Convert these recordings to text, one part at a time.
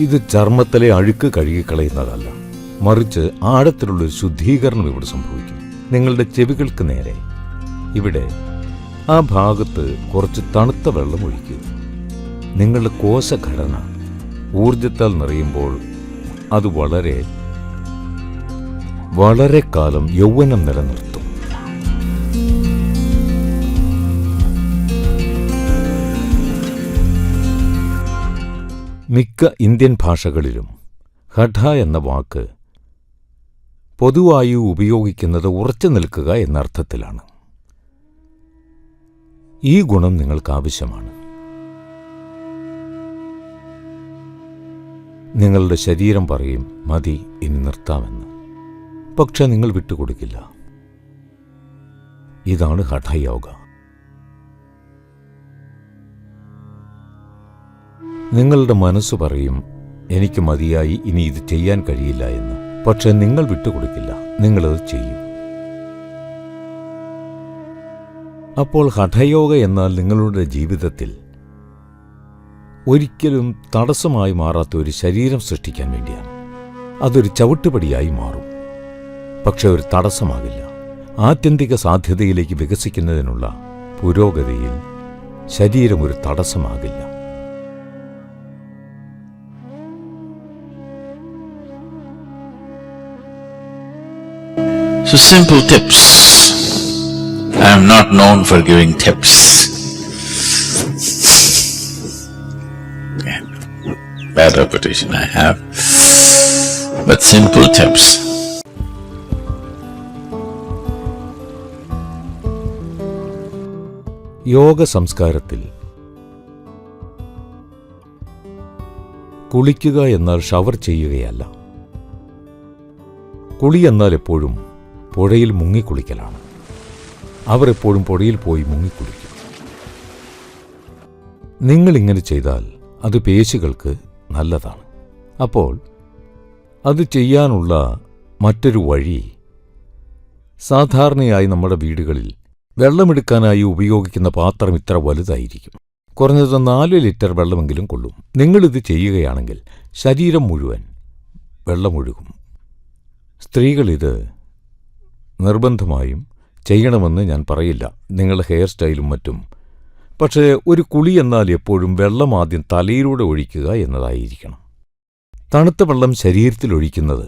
ഇത് ചർമ്മത്തിലെ അഴുക്ക് കഴുകിക്കളയുന്നതല്ല. മറിച്ച് ആഴത്തിലുള്ളൊരു ശുദ്ധീകരണം ഇവിടെ സംഭവിക്കും. നിങ്ങളുടെ ചെവികൾക്ക് നേരെ. ഇവിടെ ആ ഭാഗത്ത് കുറച്ച് തണുത്ത വെള്ളം ഒഴിക്കുക. നിങ്ങളുടെ കോശഘടന ഊർജത്താൽ നിറയുമ്പോൾ അത് വളരെ വളരെ കാലം യൗവനം നിലനിർത്തും. മിക്ക ഇന്ത്യൻ ഭാഷകളിലും ഹഠ എന്ന വാക്ക് പൊതുവായി ഉപയോഗിക്കുന്നത് ഉറച്ചു നിൽക്കുക എന്നർത്ഥത്തിലാണ് ഈ ഗുണം നിങ്ങൾക്ക് ആവശ്യമാണ്. നിങ്ങളുടെ ശരീരം പറയും മതി ഇനി നിർത്താമെന്ന്. പക്ഷെ നിങ്ങൾ വിട്ടുകൊടുക്കില്ല. ഇതാണ് ഹഠയോഗ നിങ്ങളുടെ മനസ്സ് പറയും എനിക്ക് മതിയായി ഇനി ഇത് ചെയ്യാൻ കഴിയില്ല എന്ന്. പക്ഷെ നിങ്ങൾ വിട്ടുകൊടുക്കില്ല. നിങ്ങളത് ചെയ്യും. അപ്പോൾ ഹഠയോഗ എന്നാൽ നിങ്ങളുടെ ജീവിതത്തിൽ ഒരിക്കലും തടസ്സമായി മാറാത്ത ഒരു ശരീരം സൃഷ്ടിക്കാൻ വേണ്ടിയാണ്. അതൊരു ചവിട്ടുപടിയായി മാറും. പക്ഷെ ഒരു തടസ്സമാകില്ല. ആത്യന്തിക സാധ്യതയിലേക്ക് വികസിക്കുന്നതിനുള്ള പുരോഗതിയിൽ ശരീരം ഒരു തടസ്സമാകില്ല. So simple tips. I am not known for giving tips. Bad reputation I have. But simple tips. Yoga സംസ്കാരത്തിൽ കുളിക്കുക എന്നാൽ ഷവർ ചെയ്യുകയല്ല കുളി എന്നാൽ എപ്പോഴും പുഴയിൽ മുങ്ങിക്കുളിക്കലാണ്. അവർ എപ്പോഴും പുഴയിൽ പോയി മുങ്ങിക്കുളിക്കും. നിങ്ങൾ ഇങ്ങനെ ചെയ്താൽ അത് പേശികൾക്ക് നല്ലതാണ്. അപ്പോൾ അത് ചെയ്യാനുള്ള മറ്റൊരു വഴി സാധാരണയായി നമ്മുടെ വീടുകളിൽ വെള്ളമെടുക്കാനായി ഉപയോഗിക്കുന്ന പാത്രം ഇത്ര വലുതായിരിക്കും. കുറഞ്ഞത് നാല് ലിറ്റർ വെള്ളമെങ്കിലും കൊള്ളും. നിങ്ങളിത് ചെയ്യുകയാണെങ്കിൽ ശരീരം മുഴുവൻ വെള്ളമൊഴുകും. സ്ത്രീകളിത് നിർബന്ധമായും ചെയ്യണമെന്ന് ഞാൻ പറയില്ല. നിങ്ങളുടെ ഹെയർ സ്റ്റൈലും മറ്റും. പക്ഷേ ഒരു കുളി എന്നാൽ എപ്പോഴും വെള്ളം ആദ്യം തലയിലൂടെ ഒഴിക്കുക എന്നതായിരിക്കണം. തണുത്ത വെള്ളം ശരീരത്തിൽ ഒഴിക്കുന്നത്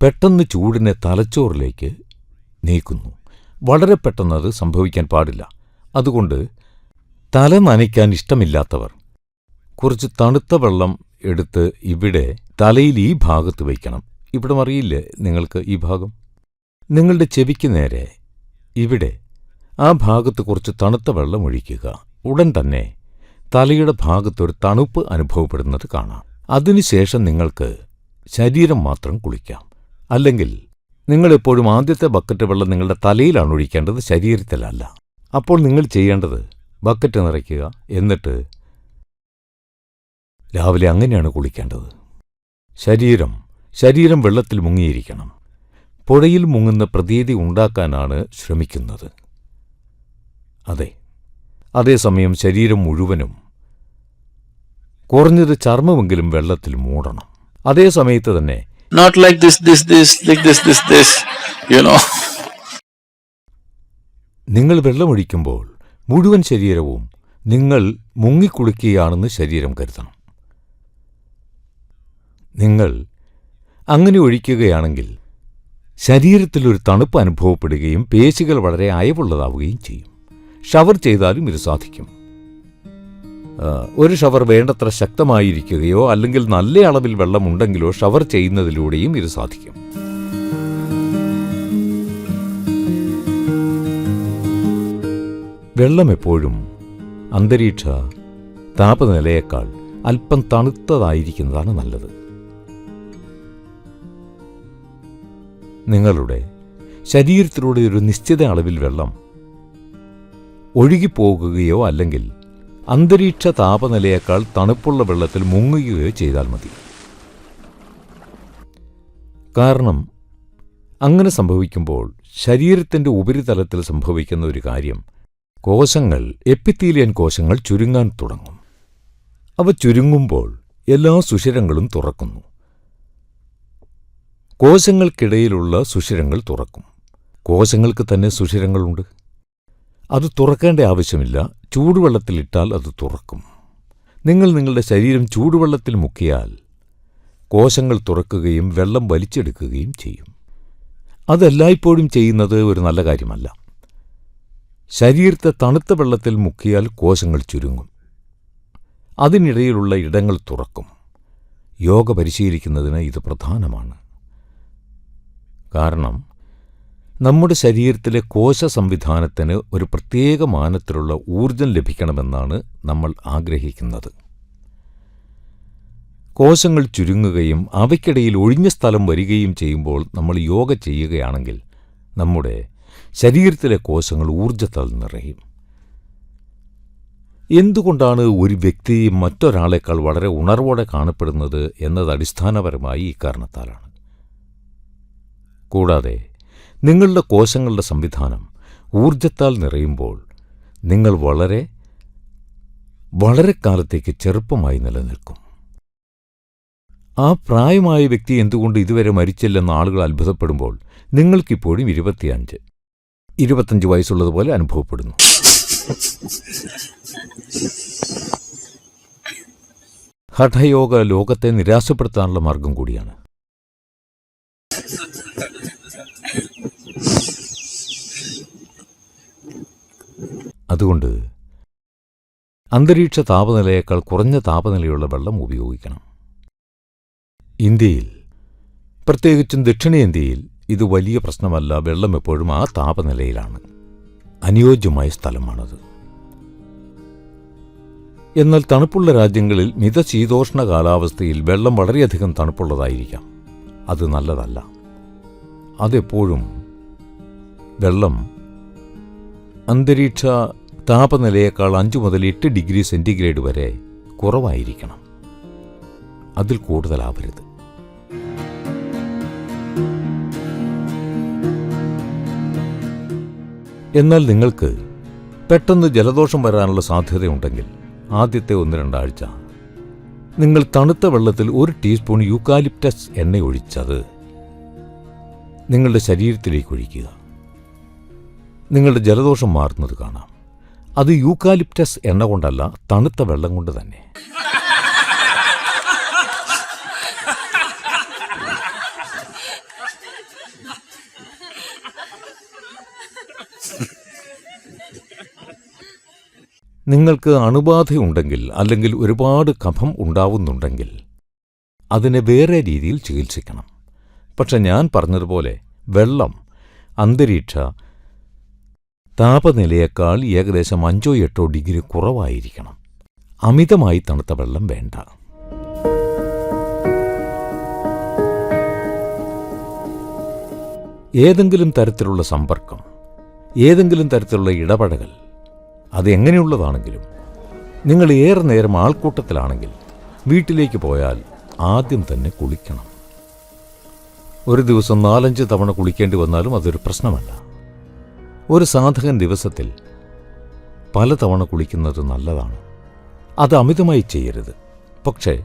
പെട്ടെന്ന് ചൂടിനെ തലച്ചോറിലേക്ക് നീക്കുന്നു. വളരെ പെട്ടെന്ന് അത് സംഭവിക്കാൻ പാടില്ല. അതുകൊണ്ട് തല നനയ്ക്കാൻ ഇഷ്ടമില്ലാത്തവർ കുറച്ച് തണുത്ത വെള്ളം എടുത്ത് ഇവിടെ തലയിൽ ഈ ഭാഗത്ത് വയ്ക്കണം. ഇവിടെ അറിയില്ലേ നിങ്ങൾക്ക് ഈ ഭാഗം? നിങ്ങളുടെ ചെവിക്ക് നേരെ. ഇവിടെ ആ ഭാഗത്ത് കുറച്ച് തണുത്ത വെള്ളം ഒഴിക്കുക. ഉടൻ തന്നെ തലയുടെ ഭാഗത്തൊരു തണുപ്പ് അനുഭവപ്പെടുന്നത് കാണാം. അതിനുശേഷം നിങ്ങൾക്ക് ശരീരം മാത്രം കുളിക്കാം. അല്ലെങ്കിൽ നിങ്ങളെപ്പോഴും ആദ്യത്തെ ബക്കറ്റ് വെള്ളം നിങ്ങളുടെ തലയിലാണ് ഒഴിക്കേണ്ടത് ശരീരത്തിലല്ല. അപ്പോൾ നിങ്ങൾ ചെയ്യേണ്ടത് ബക്കറ്റ് നിറയ്ക്കുക. എന്നിട്ട് രാവിലെ അങ്ങനെയാണ് കുളിക്കേണ്ടത്. ശരീരം ശരീരം വെള്ളത്തിൽ മുങ്ങിയിരിക്കണം. പുഴയിൽ മുങ്ങുന്ന പ്രതീതി ഉണ്ടാക്കാനാണ് ശ്രമിക്കുന്നത്. അതെ അതേസമയം ശരീരം മുഴുവനും കുറഞ്ഞത് ചർമ്മമെങ്കിലും വെള്ളത്തിൽ മൂടണം. അതേ സമയത്ത് തന്നെ Not like this, this, this, like this, this, this, you know. നിങ്ങൾ വെള്ളമൊഴിക്കുമ്പോൾ മുഴുവൻ ശരീരവും നിങ്ങൾ മുങ്ങിക്കുളിക്കുകയാണെന്ന് ശരീരം കരുതണം. നിങ്ങൾ അങ്ങനെ ഒഴിക്കുകയാണെങ്കിൽ ശരീരത്തിലൊരു തണുപ്പ് അനുഭവപ്പെടുകയും പേശികൾ വളരെ അയവുള്ളതാവുകയും ചെയ്യും. ഷവർ ചെയ്താലും ഇത് സാധിക്കും. ഒരു ഷവർ വേണ്ടത്ര ശക്തമായിരിക്കുകയോ അല്ലെങ്കിൽ നല്ല അളവിൽ വെള്ളമുണ്ടെങ്കിലോ ഷവർ ചെയ്യുന്നതിലൂടെയും ഇത് സാധിക്കും. വെള്ളം എപ്പോഴും അന്തരീക്ഷ താപനിലയേക്കാൾ അല്പം തണുത്തതായിരിക്കുന്നതാണ് നല്ലത്. നിങ്ങളുടെ ശരീരത്തിലൂടെ ഒരു നിശ്ചിത അളവിൽ വെള്ളം ഒഴുകിപ്പോകുകയോ അല്ലെങ്കിൽ അന്തരീക്ഷ താപനിലയേക്കാൾ തണുപ്പുള്ള വെള്ളത്തിൽ മുങ്ങുകയോ ചെയ്താൽ മതി. കാരണം അങ്ങനെ സംഭവിക്കുമ്പോൾ ശരീരത്തിന്റെ ഉപരിതലത്തിൽ സംഭവിക്കുന്ന ഒരു കാര്യം കോശങ്ങൾ എപ്പിത്തീലിയൻ കോശങ്ങൾ ചുരുങ്ങാൻ തുടങ്ങും. അവ ചുരുങ്ങുമ്പോൾ എല്ലാ സുഷിരങ്ങളും തുറക്കുന്നു. കോശങ്ങൾക്കിടയിലുള്ള സുഷിരങ്ങൾ തുറക്കും. കോശങ്ങൾക്ക് തന്നെ സുഷിരങ്ങളുണ്ട്. അത് തുറക്കേണ്ട ആവശ്യമില്ല. ചൂടുവെള്ളത്തിലിട്ടാൽ അത് തുറക്കും. നിങ്ങൾ നിങ്ങളുടെ ശരീരം ചൂടുവെള്ളത്തിൽ മുക്കിയാൽ കോശങ്ങൾ തുറക്കുകയും വെള്ളം വലിച്ചെടുക്കുകയും ചെയ്യും. അതെല്ലായ്പ്പോഴും ചെയ്യുന്നത് ഒരു നല്ല കാര്യമല്ല. ശരീരത്തെ തണുത്ത വെള്ളത്തിൽ മുക്കിയാൽ കോശങ്ങൾ ചുരുങ്ങും. അതിനിടയിലുള്ള ഇടങ്ങൾ തുറക്കും. യോഗ പരിശീലിക്കുന്നതിന് ഇത് പ്രധാനമാണ്. കാരണം നമ്മുടെ ശരീരത്തിലെ കോശ സംവിധാനത്തിന് ഒരു പ്രത്യേക മാനത്തിലുള്ള ഊർജം ലഭിക്കണമെന്നാണ് നമ്മൾ ആഗ്രഹിക്കുന്നത്. കോശങ്ങൾ ചുരുങ്ങുകയും അവയ്ക്കിടയിൽ ഒഴിഞ്ഞ സ്ഥലം വരികയും ചെയ്യുമ്പോൾ നമ്മൾ യോഗ ചെയ്യുകയാണെങ്കിൽ നമ്മുടെ ശരീരത്തിലെ കോശങ്ങൾ ഊർജത്താൽ നിറയും. എന്തുകൊണ്ടാണ് ഒരു വ്യക്തി മറ്റൊരാളേക്കാൾ വളരെ ഉണർവോടെ കാണപ്പെടുന്നത് എന്നത് അടിസ്ഥാനപരമായി ഇക്കാരണത്താലാണ് കൂടാതെ നിങ്ങളുടെ കോശങ്ങളുടെ സംവിധാനം ഊർജത്താൽ നിറയുമ്പോൾ നിങ്ങൾ വളരെ വളരെ കാലത്തേക്ക് ചെറുപ്പമായി നിലനിൽക്കും. ആ പ്രായമായ വ്യക്തി എന്തുകൊണ്ട് ഇതുവരെ മരിച്ചില്ലെന്ന് ആളുകൾ അത്ഭുതപ്പെടുമ്പോൾ നിങ്ങൾക്കിപ്പോഴും ഇരുപത്തിയഞ്ച് ഇരുപത്തഞ്ച് വയസ്സുള്ളതുപോലെ അനുഭവപ്പെടുന്നു. ഹഠയോഗ ലോകത്തെ നിരാശപ്പെടുത്താനുള്ള മാർഗം കൂടിയാണ്. അതുകൊണ്ട് അന്തരീക്ഷ താപനിലയേക്കാൾ കുറഞ്ഞ താപനിലയുള്ള വെള്ളം ഉപയോഗിക്കണം. ഇന്ത്യയിൽ പ്രത്യേകിച്ചും ദക്ഷിണേന്ത്യയിൽ ഇത് വലിയ പ്രശ്നമല്ല. വെള്ളം എപ്പോഴും ആ താപനിലയിലാണ്. അനുയോജ്യമായ സ്ഥലമാണത്. എന്നാൽ തണുപ്പുള്ള രാജ്യങ്ങളിൽ മിതശീതോഷ്ണ കാലാവസ്ഥയിൽ വെള്ളം വളരെയധികം തണുപ്പുള്ളതായിരിക്കാം. അത് നല്ലതല്ല. അതെപ്പോഴും വെള്ളം അന്തരീക്ഷ താപനിലയേക്കാൾ അഞ്ച് മുതൽ എട്ട് ഡിഗ്രി സെന്റിഗ്രേഡ് വരെ കുറവായിരിക്കണം. അതിൽ കൂടുതലാവരുത്. എന്നാൽ നിങ്ങൾക്ക് പെട്ടെന്ന് ജലദോഷം വരാനുള്ള സാധ്യതയുണ്ടെങ്കിൽ ആദ്യത്തെ ഒന്ന് രണ്ടാഴ്ച നിങ്ങൾ തണുത്ത വെള്ളത്തിൽ ഒരു ടീസ്പൂൺ യൂക്കാലിപ്റ്റസ് എണ്ണ ഒഴിച്ചത് നിങ്ങളുടെ ശരീരത്തിലേക്ക് ഒഴിക്കുക. നിങ്ങളുടെ ജലദോഷം മാറുന്നത് കാണാം. അത് യൂക്കാലിപ്റ്റസ് എണ്ണ കൊണ്ടല്ല തണുത്ത വെള്ളം കൊണ്ട് തന്നെ. നിങ്ങൾക്ക് അണുബാധയുണ്ടെങ്കിൽ അല്ലെങ്കിൽ ഒരുപാട് കഫം ഉണ്ടാവുന്നുണ്ടെങ്കിൽ അതിനെ വേറെ രീതിയിൽ ചികിത്സിക്കണം. പക്ഷെ ഞാൻ പറഞ്ഞതുപോലെ വെള്ളം അന്തരീക്ഷ താപനിലയേക്കാൾ ഏകദേശം അഞ്ചോ എട്ടോ ഡിഗ്രി കുറവായിരിക്കണം. അമിതമായി തണുത്ത വെള്ളം വേണ്ട. ഏതെങ്കിലും തരത്തിലുള്ള സമ്പർക്കം ഏതെങ്കിലും തരത്തിലുള്ള ഇടപഴകൽ അതെങ്ങനെയുള്ളതാണെങ്കിലും നിങ്ങൾ ഏറെ നേരം ആൾക്കൂട്ടത്തിലാണെങ്കിൽ വീട്ടിലേക്ക് പോയാൽ ആദ്യം തന്നെ കുളിക്കണം. ഒരു ദിവസം നാലഞ്ച് തവണ കുളിക്കേണ്ടി വന്നാലും അതൊരു പ്രശ്നമല്ല. ഒരു സാധകൻ ദിവസത്തിൽ പലതവണ കുളിക്കുന്നത് നല്ലതാണ്. അത് അമിതമായി ചെയ്യരുത്. പക്ഷേ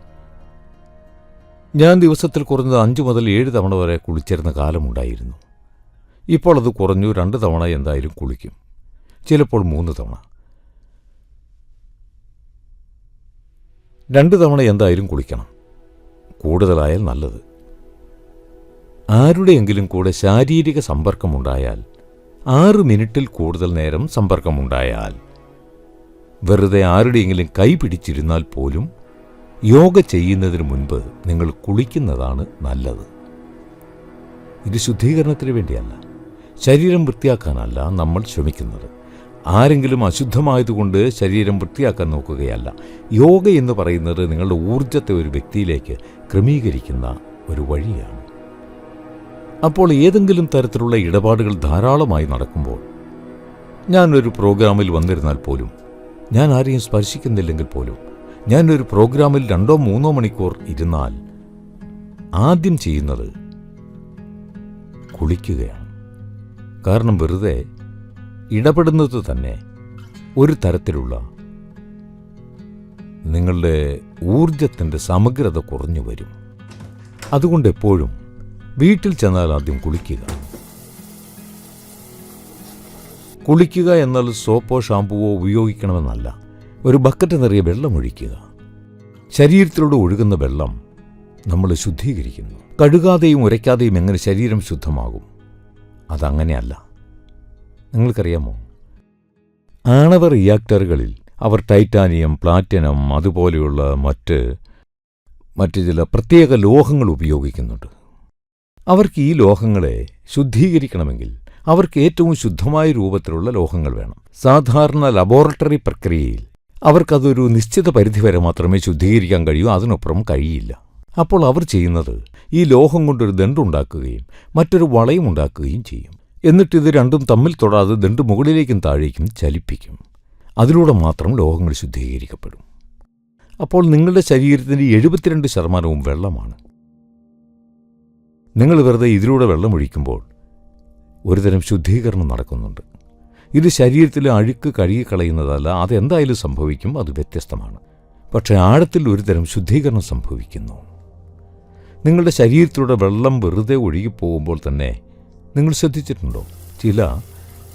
ഞാൻ ദിവസത്തിൽ കുറഞ്ഞത് അഞ്ചു മുതൽ ഏഴ് തവണ വരെ കുളിച്ചിരുന്ന കാലമുണ്ടായിരുന്നു. ഇപ്പോൾ അത് കുറഞ്ഞു രണ്ട് തവണ എന്തായാലും കുളിക്കും. ചിലപ്പോൾ മൂന്ന് തവണ. രണ്ട് തവണ എന്തായാലും കുളിക്കണം. കൂടുതലായാൽ നല്ലത്. ആരുടെയെങ്കിലും കൂടെ ശാരീരിക സമ്പർക്കമുണ്ടായാൽ ആറ് മിനിറ്റിൽ കൂടുതൽ നേരം സമ്പർക്കമുണ്ടായാൽ വെറുതെ ആരുടെയെങ്കിലും കൈ പിടിച്ചിരുന്നാൽ പോലും യോഗ ചെയ്യുന്നതിന് മുൻപ് നിങ്ങൾ കുളിക്കുന്നതാണ് നല്ലത്. ഇത് ശുദ്ധീകരണത്തിന് വേണ്ടിയല്ല ശരീരം വൃത്തിയാക്കാനല്ല നമ്മൾ ശ്രമിക്കുന്നത്. ആരെങ്കിലും അശുദ്ധമായതുകൊണ്ട് ശരീരം വൃത്തിയാക്കാൻ നോക്കുകയല്ല. യോഗ എന്ന് പറയുന്നത് നിങ്ങളുടെ ഊർജത്തെ ഒരു വ്യക്തിയിലേക്ക് ക്രമീകരിക്കുന്ന ഒരു വഴിയാണ്. അപ്പോൾ ഏതെങ്കിലും തരത്തിലുള്ള ഇടപാടുകൾ ധാരാളമായി നടക്കുമ്പോൾ ഞാനൊരു പ്രോഗ്രാമിൽ വന്നിരുന്നാൽ പോലും ഞാൻ ആരെയും സ്പർശിക്കുന്നില്ലെങ്കിൽ പോലും ഞാനൊരു പ്രോഗ്രാമിൽ രണ്ടോ മൂന്നോ മണിക്കൂർ ഇരുന്നാൽ ആദ്യം ചെയ്യുന്നത് കുളിക്കുകയാണ്. കാരണം വെറുതെ ഇടപെടുന്നത് തന്നെ ഒരു തരത്തിലുള്ള നിങ്ങളുടെ ഊർജത്തിന്റെ സമഗ്രത കുറഞ്ഞു വരും. അതുകൊണ്ട് എപ്പോഴും വീട്ടിൽ ചെന്നാൽ ആദ്യം കുളിക്കുക. കുളിക്കുക എന്നാൽ സോപ്പോ ഷാമ്പുവോ ഉപയോഗിക്കണമെന്നല്ല. ഒരു ബക്കറ്റ് നിറയെ വെള്ളം ഒഴിക്കുക. ശരീരത്തിലൂടെ ഒഴുകുന്ന വെള്ളം നമ്മൾ ശുദ്ധീകരിക്കുന്നു. കഴുകാതെയും ഉരയ്ക്കാതെയും എങ്ങനെ ശരീരം ശുദ്ധമാകും? അതങ്ങനെയല്ല. നിങ്ങൾക്കറിയാമോ? ആണവ റിയാക്ടറുകളിൽ അവർ ടൈറ്റാനിയം പ്ലാറ്റിനം അതുപോലെയുള്ള മറ്റ് മറ്റ് ചില പ്രത്യേക ലോഹങ്ങൾ ഉപയോഗിക്കുന്നുണ്ട്. അവർക്ക് ഈ ലോഹങ്ങളെ ശുദ്ധീകരിക്കണമെങ്കിൽ അവർക്ക് ഏറ്റവും ശുദ്ധമായ രൂപത്തിലുള്ള ലോഹങ്ങൾ വേണം. സാധാരണ ലബോറട്ടറി പ്രക്രിയയിൽ അവർക്കതൊരു നിശ്ചിത പരിധിവരെ മാത്രമേ ശുദ്ധീകരിക്കാൻ കഴിയൂ അതിനപ്പുറം കഴിയില്ല. അപ്പോൾ അവർ ചെയ്യുന്നത് ഈ ലോഹം കൊണ്ടൊരു ദണ്ടുണ്ടാക്കുകയും മറ്റൊരു വളയും ഉണ്ടാക്കുകയും ചെയ്യും. എന്നിട്ട് ഇത് രണ്ടും തമ്മിൽ തൊടാതെ ദണ്ട് മുകളിലേക്കും താഴേക്കും ചലിപ്പിക്കും. അതിലൂടെ മാത്രം ലോഹങ്ങൾ ശുദ്ധീകരിക്കപ്പെടും. അപ്പോൾ നിങ്ങളുടെ ശരീരത്തിന്റെ എഴുപത്തിരണ്ട് ശതമാനവും വെള്ളമാണ്. നിങ്ങൾ വെറുതെ ഇതിലൂടെ വെള്ളം ഒഴിക്കുമ്പോൾ ഒരുതരം ശുദ്ധീകരണം നടക്കുന്നുണ്ട്. ഇത് ശരീരത്തിലെ അഴുക്ക് കഴുകിക്കളയുന്നതല്ല അതെന്തായാലും സംഭവിക്കും അത് വ്യത്യസ്തമാണ്. പക്ഷേ ആഴത്തിൽ ഒരുതരം ശുദ്ധീകരണം സംഭവിക്കുന്നു. നിങ്ങളുടെ ശരീരത്തിലൂടെ വെള്ളം വെറുതെ ഒഴുകിപ്പോകുമ്പോൾ തന്നെ നിങ്ങൾ ശ്രദ്ധിച്ചിട്ടുണ്ടോ? ചില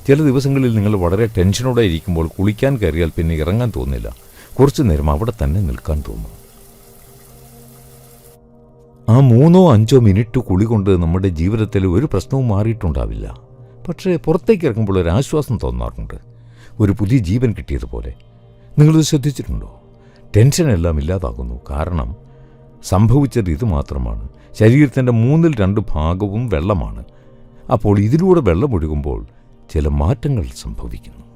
ചില ദിവസങ്ങളിൽ നിങ്ങൾ വളരെ ടെൻഷനോടെ ഇരിക്കുമ്പോൾ കുളിക്കാൻ കയറിയാൽ പിന്നെ ഇറങ്ങാൻ തോന്നില്ല. കുറച്ചു നേരം അവിടെ തന്നെ നിൽക്കാൻ തോന്നും. ആ മൂന്നോ അഞ്ചോ മിനിറ്റ് കുളി കൊണ്ട് നമ്മുടെ ജീവിതത്തിൽ ഒരു പ്രശ്നവും മാറിയിട്ടുണ്ടാവില്ല. പക്ഷേ പുറത്തേക്ക് ഇറങ്ങുമ്പോൾ ഒരു ആശ്വാസം തോന്നാറുണ്ട്. ഒരു പുതിയ ജീവൻ കിട്ടിയതുപോലെ. നിങ്ങളിത് ശ്രദ്ധിച്ചിട്ടുണ്ടോ? ടെൻഷനെല്ലാം ഇല്ലാതാകുന്നു. കാരണം സംഭവിച്ചത് ഇത് മാത്രമാണ്. ശരീരത്തിന്റെ മൂന്നിൽ രണ്ട് ഭാഗവും വെള്ളമാണ്. അപ്പോൾ ഇതിലൂടെ വെള്ളമൊഴുകുമ്പോൾ ചില മാറ്റങ്ങൾ സംഭവിക്കുന്നു.